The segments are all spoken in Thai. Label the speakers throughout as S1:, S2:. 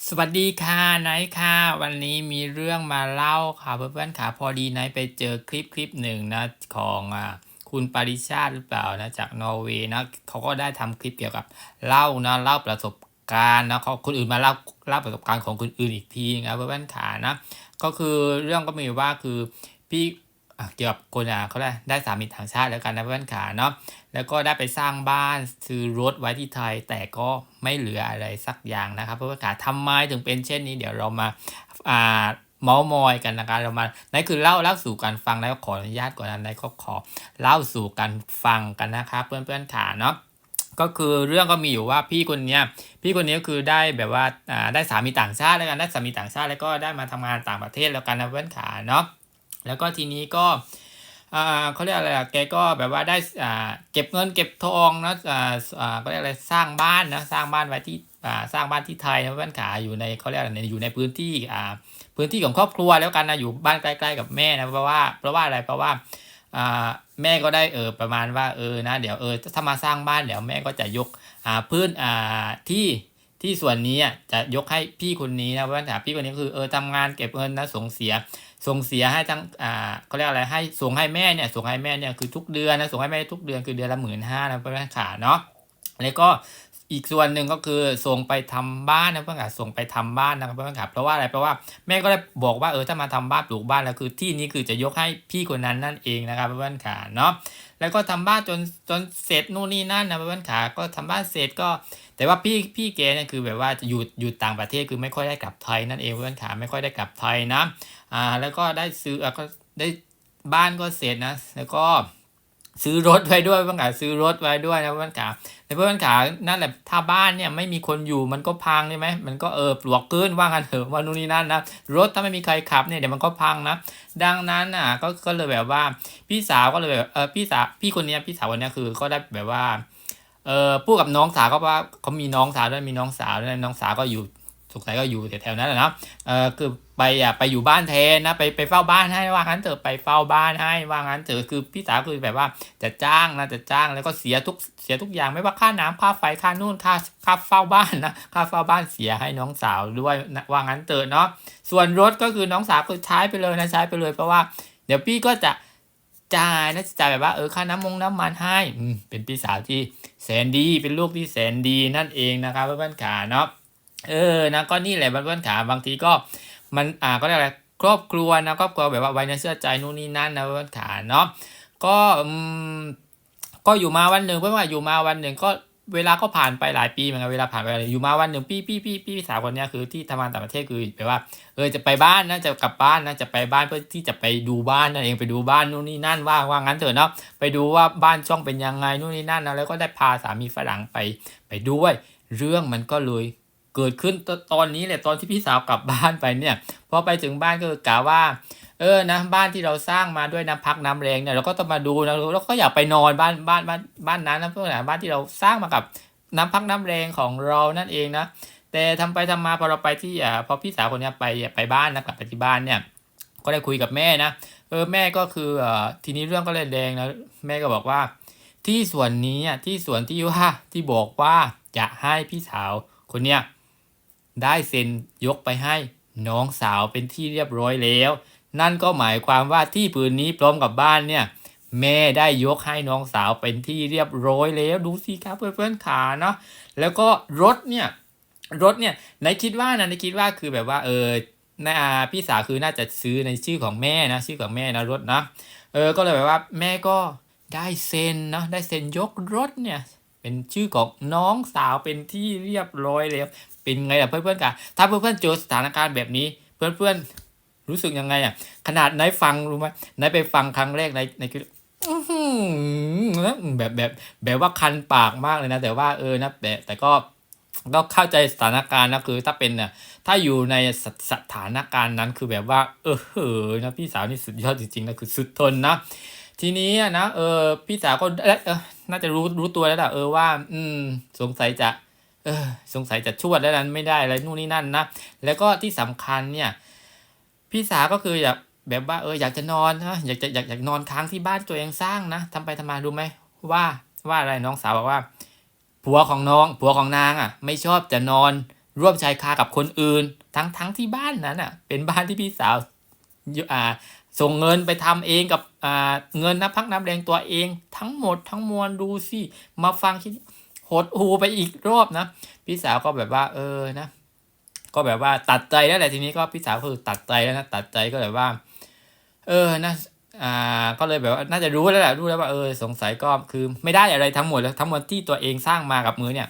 S1: สวัสดีค่ะไนท์ค่ะ วันนี้มีเรื่องมาเล่าค่ะเพื่อนๆค่ะพอดีไนท์ไปเจอคลิปคลิปหนึ่งนะของอ่าคุณปริชาติหรือเปล่านะจากนอร์เวย์นะเขาก็ได้ทำคลิปเกี่ยวกับเล่านะเล่าประสบการณ์นะเขาคนอื่นมาเล่าเล่าประสบการณ์ของคนอื่นอีกทีนะเพื่อนๆค่ะนะก็คือเรื่องก็มีว่าคือพี่ เกี่ยวกับคนอะเขาได้ได้สามีต่างชาติแล้วกันนะเพื่อนขาเนาะแล้วก็ได้ไปสร้างบ้านซื้อรถไว้ที่ไทย แต่ก็ไม่เหลืออะไรสักอย่างนะครับเพราะว่าขาทำไมถึงเป็นเช่นนี้เดี๋ยวเรามาอ่าเมามอยกันนะครับเรามานั่นคือเล่าเล่าสู่กันฟังแล้วขออนุญาตก่อนนะนก็ขอเล่าสู่กันฟังกันนะครับเพื่อนเพื่อนๆขาเนาะก็คือเรื่องก็มีอยู่ว่าพี่คนเนี้ยพี่คนนี้ก็คือได้แบบว่าอ่าได้สามีต่างชาติแล้วกันได้สามีต่างชาติแล้วก็ได้มาทำงานต่างประเทศแล้วกันนะเพื่อนขาเนาะ แล้วก็ทีนี้ก็อ่าเขาเรียกอะไรอะแกก็แบบว่าได้อ่าเก็บเงินเก็บทองนะอ่าอ่าก็เรียกอะไรสร้างบ้านนะสร้างบ้านไว้ที่อ่าสร้างบ้านที่ไทยนะเพื่อนขาอยู่ในเขาเรียกอะไรอยู่ในพื้นที่อ่าพื้นที่ของครอบครัวแล้วกันนะอยู่บ้านใกล้ๆกับแม่นะเพราะว่าเพราะว่าอะไรเพราะว่าอ่าแม่ก็ได้เออประมาณว่าเออนะเดี๋ยวเออถ้ามาสร้างบ้านเดี๋ยวแม่ก็จะยกอ่าพื้นอ่าที่ที่ส่วนนี้อะจะยกให้พี่คนนี้นะเพื่อนขาพี่คนนี้คือเออทำงานเก็บเงินนะส่งเสีย ส่งเสียให้ทั้งอ่าเขาเรียกอะไรให้ส่งให้แม่เนี่ยส่งให้แม่เนี่ยคือทุกเดือนนะส่งให้แม่ทุกเดือนคือเดือนละหมื่นห้านะเพื่อนขาเนาะแล้วก็อีกส่วนหนึ่งก็คือส่งไปทำบ้านนะเพื่อนขาส่งไปทำบ้านนะครับเพื่อนขาเพราะว่าอะไรเพราะว่าแม่ก็ได้บอกว่าเออถ้ามาทำบ้านปลูกบ้านแล้วคือที่นี้คือจะยกให้พี่คนนั้นนั่นเองนะครับเพื่อนขาเนาะแล้วก็ทำบ้านจนจนเสร็จนู่นนี่นั่นนะเพื่อนขาก็ทำบ้านเสร็จก็แต่ว่าพี่พี่แกเนี่ยคือแบบว่าจะอยู่อยู่ต่างประเทศคือไม่ค่อยได้กลับไทยนั่นเองเพื่อนขาไม่ค่อยได้กลับไทยนะ อ่าแล้วก็ได้ซื้ออะก็ได้บ้านก็เสร็จนะ แล้วก็ซื้อรถไว้ด้วยเพื่อนขาซื้อรถไว้ด้วยนะเพื่อนขาในเพื่อนขานั่นแหละถ้าบ้านเนี่ยไม่มีคนอยู่มันก็พังใช่ไหมมันก็เออปลวกเกินว่ากันเถอะว่านู่นนี่นั่นนะรถถ้าไม่มีใครขับเนี่ยเดี๋ยวมันก็พังนะดังนั้นอะก็ก็เลยแบบว่าพี่สาวก็เลยแบบเออพี่สาวพี่คนนี้พี่สาวคนนี้คือก็ได้แบบว่าเออพูดกับน้องสาวก็ว่าเขามีน้องสาวด้วยมีน้องสาวด้วยน้องสาวก็อยู่สงสัยก็อยู่แถวๆนั้นแหละนะเออคือ ไปอะไปอยู่บ้านแทนนะไปไปเฝ้าบ้านให้ว่างั้นเถอะไปเฝ้าบ้านให้ว่างั้นเถอะคือพี่สาวคือแบบว่าจะจ้างนะจะจ้างแล้วก็เสียทุกเสียทุกอย่างไม่ว่าค่าน้ำค่าไฟค่านู่นค่าค่าเฝ้าบ้านนะค่าเฝ้าบ้านเสียให้น้องสาวด้วยนะว่างั้นเถอะเนาะส่วนรถก็คือน้องสาวก็ใช้ไปเลยนะใช้ไปเลยเพราะว่า เดี๋ยวพี่ก็จะจ่ายนะจ่ายแบบว่าเออค่าน้ำมงน้ำมันให้อืเป็นพี่สาวที่แสนดีเป็นลูกที่แสนดีนั่นเองนะครับเพื่อนๆขาเนาะเออนะก็นี่แหละเพื่อนๆขาบางทีก็ มันอ่าก็เรียกอะไรครอบครัวนะครอบครัวแบบว่าไว้ในเสื้อใจนู่นนี่นั่นนะเพื่อนๆขาเนาะก็อืมก็อยู่มาวันหนึ่งเพื่อนว่าอยู่มาวันหนึ่งก็เวลาก็ผ่านไปหลายปีเหมือนกันเวลาผ่านไปอยู่มาวันหนึ่งพี่พี่พี่พี่สาวคนนี้คือที่ทำงานต่างประเทศคือแบบว่าเออจะไปบ้านนะจะกลับบ้านนะจะไปบ้านเพื่อที่จะไปดูบ้านนั่นเองไปดูบ้านนู่นนี่นั่นว่าว่างั้นเถอะเนาะไปดูว่าบ้านช่องเป็นยังไงนู่นนี่นั่นนะแล้วก็ได้พาสามีฝรั่งไปไปด้วย เรื่องมันก็เลย เกิดขึ้นตตอนนี้แหละตอนที่พี่สาวกลับบ้านไปเนี่ยพอไปถึงบ้านก็กล่าวว่า เออนะบ้านที่เราสร้างมาด้วยน้ำพักน้ำแรงเนี่ยเราก็ต้องมาดูนะแล้วก็อยากไปนอนบ้านบ้านบ้านบ้านนั้นนะเพื่อนบ้านที่เราสร้างมากับน้ำพักน้ำแรงของเรานั่นเองนะแต่ทำไปทำมาพอเราไปที่อ่าพอพี่สาวคนนี้ไปไปบ้านนะกลับไปที่บ้านเนี่ย ก็ได้คุยกับแม่นะเออแม่ก็คืออ่อทีนี้เรื่องก็เลยแดงนะแม่ก็บอกว่า ที่ส่วนนี้อะที่ส่วนที่ว่าที่บอกว่าจะให้พี่สาวคนเนี้ย ได้เซ็นยกไปให้น้องสาวเป็นที่เรียบร้อยแล้ว นั่นก็หมายความว่าที่ผืนนี้พร้อมกับบ้านเนี่ย แม่ได้ยกให้น้องสาวเป็นที่เรียบร้อยแล้วดูสิครับเพื่อนๆขาเนาะแล้วก็รถเนี่ยรถเนี่ยในคิดว่านะในคิดว่าคือแบบว่าเออนาพี่สาวคือน่าจะซื้อในชื่อของแม่นะชื่อของแม่นะรถนะเออก็เลยแบบว่าแม่ก็ได้เซ็นเนาะได้เซ็นยกรถเนี่ยเป็นชื่อของน้องสาวเป็นที่เรียบร้อยแล้ว เป็นไงล่ะเพื่อนๆกันถ้าเพื่อนๆเจอสถานการณ์แบบนี้ เพื่อนๆรู้สึกยังไงอะ ขนาดไหนฟังรู้ไหมไหนไปฟังครั้งแรกในในคลิปอื้อแบบแบบแบบว่าคันปากมากเลยนะ แต่ว่าเออนะแต่แต่ก็ก็เข้าใจสถานการณ์นะคือถ้าเป็นน่ะถ้าอยู่ในสสถานการณ์นั้นคือแบบว่า เออเออนะพี่สาวนี่สุดยอดจริงๆนะคือสุดทนนะทีนี้นะเออพี่สาวก็เออน่าจะรู้รู้ตัวแล้วล่ะเออว่า อืม สงสัยจะ เออสงสัยจะชวดแล้วนั้นไม่ได้อะไรนู่นนี่นั่นนะแล้วก็ที่สำคัญเนี่ย พี่สาวก็คืออยากแบบว่าเอออยากจะนอนนะอยากจะอยากอยากนอนค้างที่บ้านตัวเองสร้างนะทำไปทำมาดูไหมว่าว่าอะไรน้องสาวบอกว่า ผัวของน้องผัวของนางอะ ไม่ชอบจะนอนร่วมชายคากับคนอื่น ทั้งทั้งที่บ้านนั้นอะ เป็นบ้านที่พี่สาวอยู่อ่าส่งเงินไปทำเองกับอ่าเงินน้ำพักน้ำแรงตัวเอง ทั้งหมดทั้งมวลดูสิมาฟังคิด หดหูไปอีกรอบนะ พี่สาวก็แบบว่าเออนะ ก็แบบว่าตัดใจแล้วแหละทีนี้ก็พี่สาวคือตัดใจแล้วนะตัดใจก็เลยว่า เออนะอ่าก็เลยแบบว่าน่าจะรู้แล้วแหละรู้แล้วว่าเออสงสัยก็คือไม่ได้อะไรทั้งหมดแล้วทั้งหมดที่ตัวเองสร้างมากับมือเนี่ย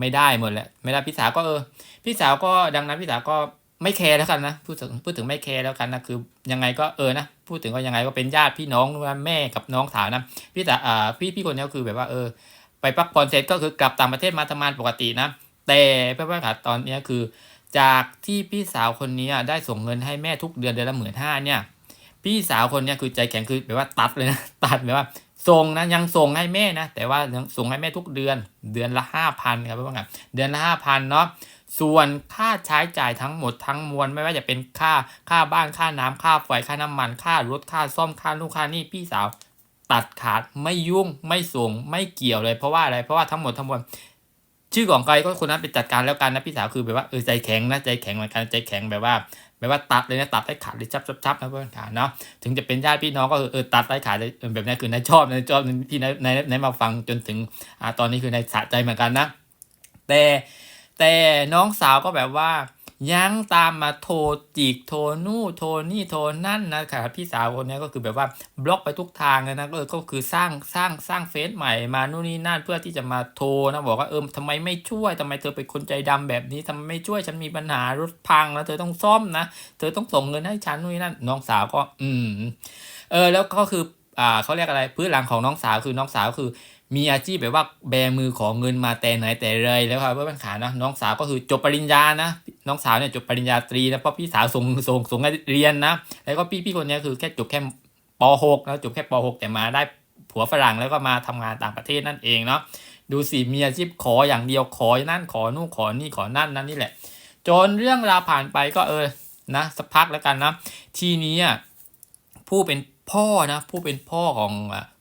S1: ไม่ได้หมดแหละไม่ได้พี่สาวก็เออ พี่สาวก็ดังนั้นพี่สาวก็ไม่แคร์แล้วกันนะพูดถึงพูดถึงไม่แคร์แล้วกันนะคือยังไงก็เออนะพูดถึงก็ยังไงก็เป็นญาติพี่น้องแม่กับน้องสาวนะพี่สาวอ่าพี่พี่คนนี้ก็คือแบบว่าเออ ไปพักผ่อนเสร็จก็คือกลับต่างประเทศมาทำงานปกตินะ แต่เพื่อนๆค่ะตอนนี้คือ จากที่พี่สาวคนนี้ได้ส่งเงินให้แม่ทุกเดือนเดือนละหมื่นห้าเนี่ย พี่สาวคนนี้คือใจแข็งคือแบบว่าตัดเลยนะตัดแบบว่าส่งนะยังส่งให้แม่นะ แต่ว่ายังส่งให้แม่ทุกเดือนเดือนละห้าพันครับเพื่อนๆค่ะเดือนละห้าพันเนาะส่วนค่าใช้จ่ายทั้งหมดทั้งมวลไม่ว่าจะเป็นค่าค่าบ้านค่าน้ำค่าไฟค่าน้ำมันค่ารถค่าซ่อมค่าลูกค่านี่พี่สาว ตัดขาดไม่ยุ่งไม่ส่งไม่เกี่ยวเลย เพราะว่าอะไรเพราะว่าทั้งหมดทั้งมวลชื่อของใครก็คนนั้นไปจัดการแล้วกันนะพี่สาวคือแบบว่าเออใจแข็งนะใจแข็งเหมือนกันใจแข็งแบบว่าแบบว่าตัดเลยนะตัดให้ขาดเลยชับชับชับนะเพื่อนขาเนาะถึงจะเป็นญาติพี่น้องก็เออเออตัดให้ขาดเลยแบบนี้คือนายชอบนายชอบที่นายนายนายมาฟังจนถึงอ่าตอนนี้คือนายสะใจเหมือนกันนะ แต่แต่น้องสาวก็แบบว่า ยังตามมาโทรจิกโทรนู่นโทรนี่โทรนั่นนะครับพี่สาวคนนี้ก็คือแบบว่าบล็อกไปทุกทางเลยนะก็ก็คือสร้างสร้างสร้างเฟซใหม่มานู่นนี่นั่นเพื่อที่จะมาโทรนะบอกว่าเออทำไมไม่ช่วยทำไมเธอเป็นคนใจดำแบบนี้ทำไมไม่ช่วยฉันมีปัญหารถพังแล้วเธอต้องซ่อมนะเธอต้องส่งเงินให้ฉันนู่นนี่นั่นน้องสาวก็ อืมเออแล้วก็คืออ่าเขาเรียกอะไรพื้นหลังของน้องสาวคือน้องสาวคือมีอาชีพแบบว่าแบมือขอเงินมาแต่ไหนแต่ไรแล้วครับเพื่อนขานะน้องสาวก็คือจบปริญญานะ น้องสาวเนี่ยจบปริญญาตรีนะเพราะพี่สาวส่งส่งส่งเรียนนะ แล้วก็พี่พี่คนนี้คือแค่จบแค่ป .6 นะจบแค่ป .6 แต่มาได้ผัวฝรั่งแล้วก็มาทำงานต่างประเทศนั่นเองเนาะดูสิมีอาชีพขออย่างเดียวขอนั่นขอนู่นขอนี่ขอนั่นนั่นนี่แหละ จนเรื่องราวผ่านไปก็เออนะสักพักแล้วกันนะทีนี้อะผู้เป็นพ่อนะผู้เป็นพ่อของ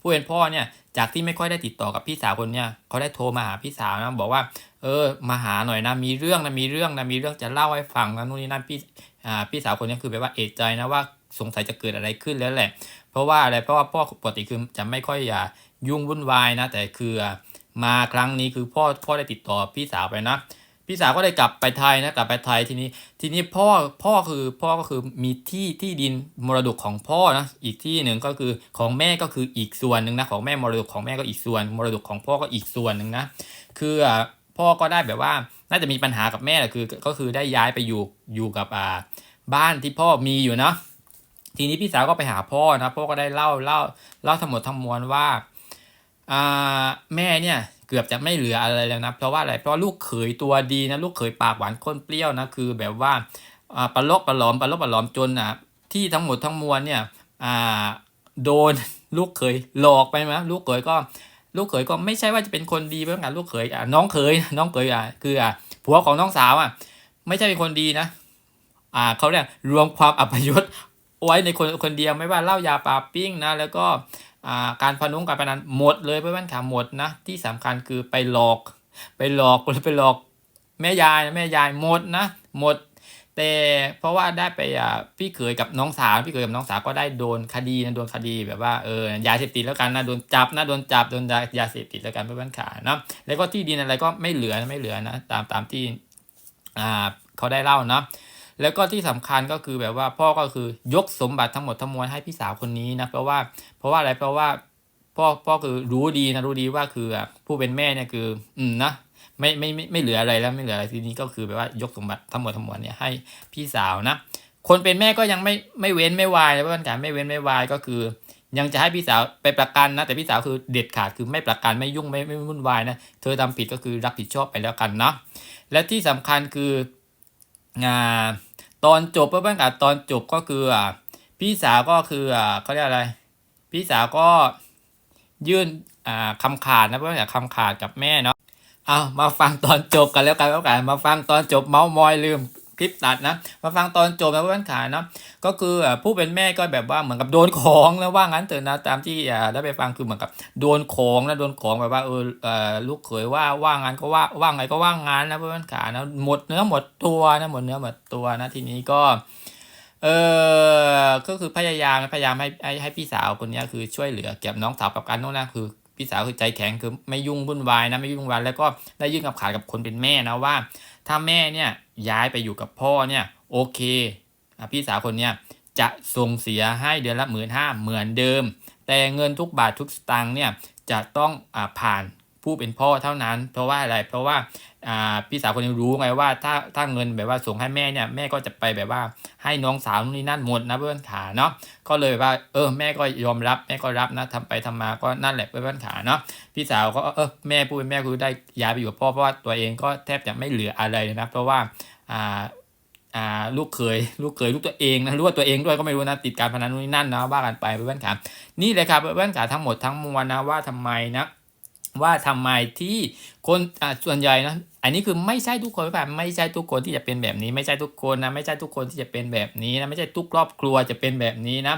S1: ผู้เป็นพ่อเนี่ย จากที่ไม่ค่อยได้ติดต่อกับพี่สาวคนเนี้ยเขาได้โทรมาหาพี่สาวนะบอกว่า เออ มาหาหน่อยนะมีเรื่องนะมีเรื่องนะมีเรื่องจะเล่าให้ฟังนะนู่นนี่นั่นพี่อ่าพี่สาวคนนี้คือแบบว่าเอะใจนะว่าสงสัยจะเกิดอะไรขึ้นแล้วแหละ เพราะว่าอะไรเพราะว่าพ่อปกติคือจะไม่ค่อยอย่ายุ่งวุ่นวายนะ แต่คือมาครั้งนี้คือพ่อพ่อได้ติดต่อพี่สาวไปนะ พี่สาวก็ได้กลับไปไทยนะกลับไปไทยทีนี้ ทีนี้พ่อพ่อคือพ่อก็คือมีที่ที่ดินมรดกของพ่อนะอีกที่หนึ่งก็คือของแม่ก็คืออีกส่วนหนึ่งนะของแม่มรดกของแม่ก็อีกส่วน มรดกของพ่อก็อีกส่วนหนึ่งนะคือพ่อก็ได้แบบว่าน่าจะมีปัญหากับแม่แหละคือก็คือได้ย้ายไปอยู่อยู่กับอ่าบ้านที่พ่อมีอยู่เนาะทีนี้พี่สาวก็ไปหาพ่อนะพ่อก็ได้เล่าเล่าเล่าทั้งหมดทั้งมวลว่าอ่าแม่เนี่ย เกือบจะไม่เหลืออะไรแล้วนะเพราะว่าอะไรเพราะลูกเขยตัวดีนะลูกเขยปากหวานข้นเปรี้ยวนะคือแบบว่าอ่าปลาลบปลาหลอมปลาลบปลาหลอมจนอะที่ทั้งหมดทั้งมวลเนี่ยอ่าโดนลูกเขยหลอกไปไหมลูกเขยก็ลูกเขยก็ไม่ใช่ว่าจะเป็นคนดีเพื่อนกันลูกเขยอะน้องเขยน้องเขยอะคืออะผัวของน้องสาวอะไม่ใช่เป็นคนดีนะอ่าเขาเรียกรวมความอัปยศไว้ในคนคนเดียวไม่ว่าเล้ายาปาปิ้งนะแล้วก็ การพนุงการพนันหมดเลยเพื่อนขาหมดนะที่สำคัญคือไปหลอก ไปหลอกไปหลอกแม่ยายนะแม่ยายหมดนะหมด แต่เพราะว่าได้ไปอ่าพี่เขยกับน้องสาวพี่เขยกับน้องสาวก็ได้โดนคดีนะโดนคดีแบบว่าเออยาเสพติดแล้วกันนะโดนจับนะโดนจับโดนยายาเสพติดแล้วกันเพื่อนขานะแล้วก็ที่ดินอะไรก็ไม่เหลือนะไม่เหลือนะตามตามที่อ่าเขาได้เล่านะ แล้วก็ที่สำคัญก็คือแบบว่าพ่อก็คือยกสมบัติทั้งหมดทั้งมวลให้พี่สาวคนนี้นะเพราะว่าเพราะว่าอะไรเพราะว่าพ่อพ่อคือรู้ดีนะรู้ดีว่าคือผู้เป็นแม่เนี่ยคือ อืมนะไม่ไม่ไม่ไม่เหลืออะไรแล้วไม่เหลืออะไรทีนี้ก็คือแบบว่ายกสมบัติทั้งหมดทั้งมวลเนี่ยให้พี่สาวนะคนเป็นแม่ก็ยังไม่ไม่เว้นไม่วายนะเพื่อนกันไม่เว้นไม่วายก็คือ ยังจะให้พี่สาวไปประกันนะ แต่พี่สาวคือเด็ดขาดคือไม่ประกันไม่ยุ่งไม่ไม่วุ่นวายนะเธอทำผิดก็คือรับผิดชอบไปแล้วกันนะและที่สำคัญคือ ตอนจบเพื่อนกันตอนจบก็คืออ่าพี่สาวก็คืออ่าเขาเรียกอะไร พี่สาวก็ยื่นอ่าคำขาดนะเพื่อนกันคำขาดกับแม่เนาะเอามาฟังตอนจบกันแล้วกันแล้วกันมาฟังตอนจบเมาส์มอยลืม ลิปตัดนะมาฟังตอนจบนะเพื่อนขาเนาะก็คือผู้เป็นแม่ก็แบบว่าเหมือนกับโดนของนะว่างั้นเถอะนะตามที่ได้ไปฟังคือเหมือนกับโดนของนะโดนของแบบว่าเออลูกเขยว่าว่างั้นก็ว่าว่างไงก็ว่างั้นนะเพื่อนขานะหมดเนื้อหมดตัวนะหมดเนื้อหมดตัวนะทีนี้ก็เออก็คือพยายามพยายามให้ให้ให้พี่สาวคนนี้คือช่วยเหลือเก็บน้องสาวกับการโน้นนะคือพี่สาวคือใจแข็งคือไม่ยุ่งวุ่นวายนะไม่ยุ่งวุ่นวายแล้วก็ได้ยื่นกับขาดกับคนเป็นแม่นะว่า ถ้าแม่เนี่ย ย้ายไปอยู่กับพ่อเนี่ยโอเคอพี่สาวคนเนี้ยจะส่งเสียให้เดือนละหมื่นห้าเหมือนเดิม แต่เงินทุกบาททุกสตางค์เนี่ยจะต้องอผ่านผู้เป็นพ่อเท่านั้น เพราะว่าอะไรเพราะว่า อ่าพี่สาวคนนี้รู้ไงว่าถ้าถ้าเงินแบบว่าส่งให้แม่เนี่ยแม่ก็จะไปแบบว่าให้น้องสาวนี่นั่นหมดนะเพื่อนขาเนาะก็เลยว่าเออแม่ก็ยอมรับแม่ก็รับนะทำไปทำมาก็นั่นแหละเพื่อนขาเนาะพี่สาวก็เออแม่พูดเป็นแม่คือได้ย้ายไปอยู่กับพ่อเพราะว่าตัวเองก็แทบจะไม่เหลืออะไรนะเพราะว่าอ่าอ่าลูกเคยลูกเคยลูกตัวเองนะรู้ว่าตัวเองด้วยก็ไม่รู้นะติดการพนันนู่นนี่นั่นนะว่ากันไปเพื่อนขานี่เลยครับเพื่อนขาทั้งหมดทั้งมวลนะว่าทำไมนะ ว่าทำไมที่คนอ่าส่วนใหญ่นะอันนี้คือไม่ใช่ทุกคนแบบไม่ใช่ทุกคนที่จะเป็นแบบนี้ ไม่ใช่ทุกคนนะไม่ใช่ทุกคนที่จะเป็นแบบนี้นะไม่ใช่ทุกครอบครัวจะเป็นแบบนี้นะ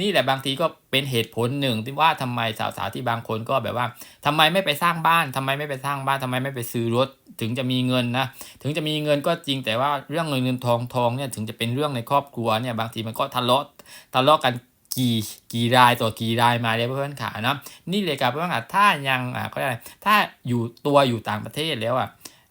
S1: นี่แหละบางทีก็เป็นเหตุผลหนึ่งที่ว่าทำไมสาวๆที่บางคนก็แบบว่าทำไมไม่ไปสร้างบ้านทำไมไม่ไปสร้างบ้านทำไมไม่ไปซื้อรถ ถึงจะมีเงินนะถึงจะมีเงินก็จริงแต่ว่าเรื่องเงินเงินทองทองเนี่ยถึงจะเป็นเรื่องในครอบครัวเนี่ยบางทีมันก็ทะเลาะทะเลาะกัน กี่กี่รายต่อกี่รายมาเลยเพื่อนขานะนี่เลยครับเพื่อนขาถ้ายังอ่าก็ได้ถ้าอยู่ตัวอยู่ต่างประเทศแล้วอะ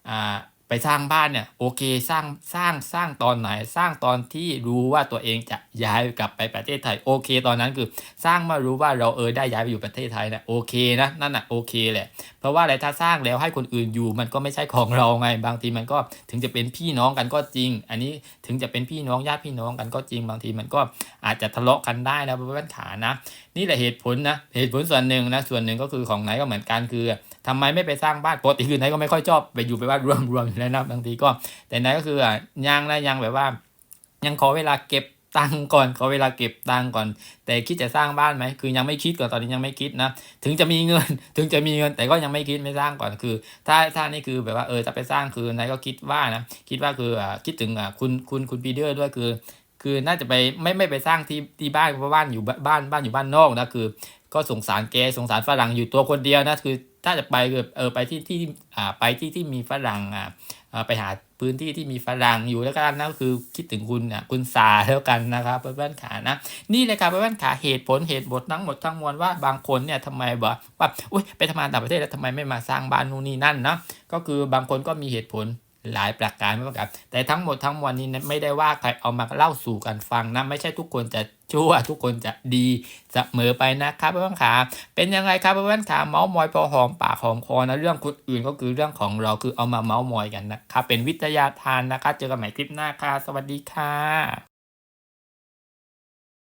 S1: อ่าไปสร้างบ้านเนี่ยโอเคสร้างสร้างสร้างตอนไหนสร้างตอนที่รู้ว่าตัวเองจะย้ายกลับไปประเทศไทยโอเค ตอนนั้นคือสร้างมารู้ว่าเราเออได้ย้ายไปอยู่ประเทศไทยนะโอเคนะนั่นน่ะโอเคแหละเพราะว่าอะไรถ้าสร้างแล้วให้คนอื่นอยู่มันก็ไม่ใช่ของเราไงบางทีมันก็ถึงจะเป็นพี่น้องกันก็จริง อันนี้ถึงจะเป็นพี่น้องญาติพี่น้องกันก็จริงบางทีมันก็อาจจะทะเลาะกันได้นะเพื่อนขานะ นี่แหละเหตุผลนะเหตุผลส่วนหนึ่งนะส่วนหนึ่งก็คือของไหนก็เหมือนกันคือทำไมไม่ไปสร้างบ้านปกติคือไหนก็ไม่ค่อยชอบไปอยู่ไปบ้านรวมๆอยู่แล้วนะบางทีก็ แต่ไหนก็คืออะยังนะยังแบบว่า ยังขอเวลาเก็บ ตังก่อนขอเวลาเก็บตังก่อน แต่คิดจะสร้างบ้านไหมคือยังไม่คิดก่อนตอนนี้ยังไม่คิดนะถึงจะมีเงินถึงจะมีเงินแต่ก็ยังไม่คิดไม่สร้างก่อนคือ ถ้าถ้านี่คือแบบว่าเออถ้าไปสร้างคือนายก็คิดว่านะคิดว่าคืออ่าคิดถึงอ่าคุณคุณคุณปีเดอร์ด้วยคือ คือน่าจะไปไม่ไม่ไปสร้างที่ที่บ้านเพราะบ้านอยู่บ้านบ้านอยู่บ้านนอกนะคือ ก็สงสารแกสงสารฝรั่งอยู่ตัวคนเดียวนะคือ ถ้าจะไปคือเออไปที่ที่อ่าไปที่ที่มีฝรั่งอ่าอ่าไปหาพื้นที่ที่มีฝรั่งอยู่แล้วกันนะก็คือคิดถึงคุณอะคุณสาแล้วกันนะครับเพื่อนๆขานะ นี่เลยครับเพื่อนๆขาเหตุผลเหตุบททั้งหมดทั้งมวลว่าบางคนเนี่ยทำไมบอกว่าอุ้ยไปทำงานต่างประเทศแล้วทำไมไม่มาสร้างบ้านนู่นนี่นั่นนะก็คือบางคนก็มีเหตุผล หลายประการไม่ประกับแต่ทั้งหมดทั้งมวลนี้ไม่ได้ว่าใครเอามาเล่าสู่กันฟังนะไม่ใช่ทุกคนจะชั่วทุกคนจะดีเสมอไปนะครับเพื่อนขาเป็นยังไงครับเพื่อนขาเมาส์มอยพอหอมปากหอมคอนะเรื่องคนอื่นก็คือเรื่องของเราคือเอามาเมาส์มอยกันนะครับเป็นวิทยาทานนะครับเจอกันใหม่คลิปหน้าค่ะสวัสดีค่ะ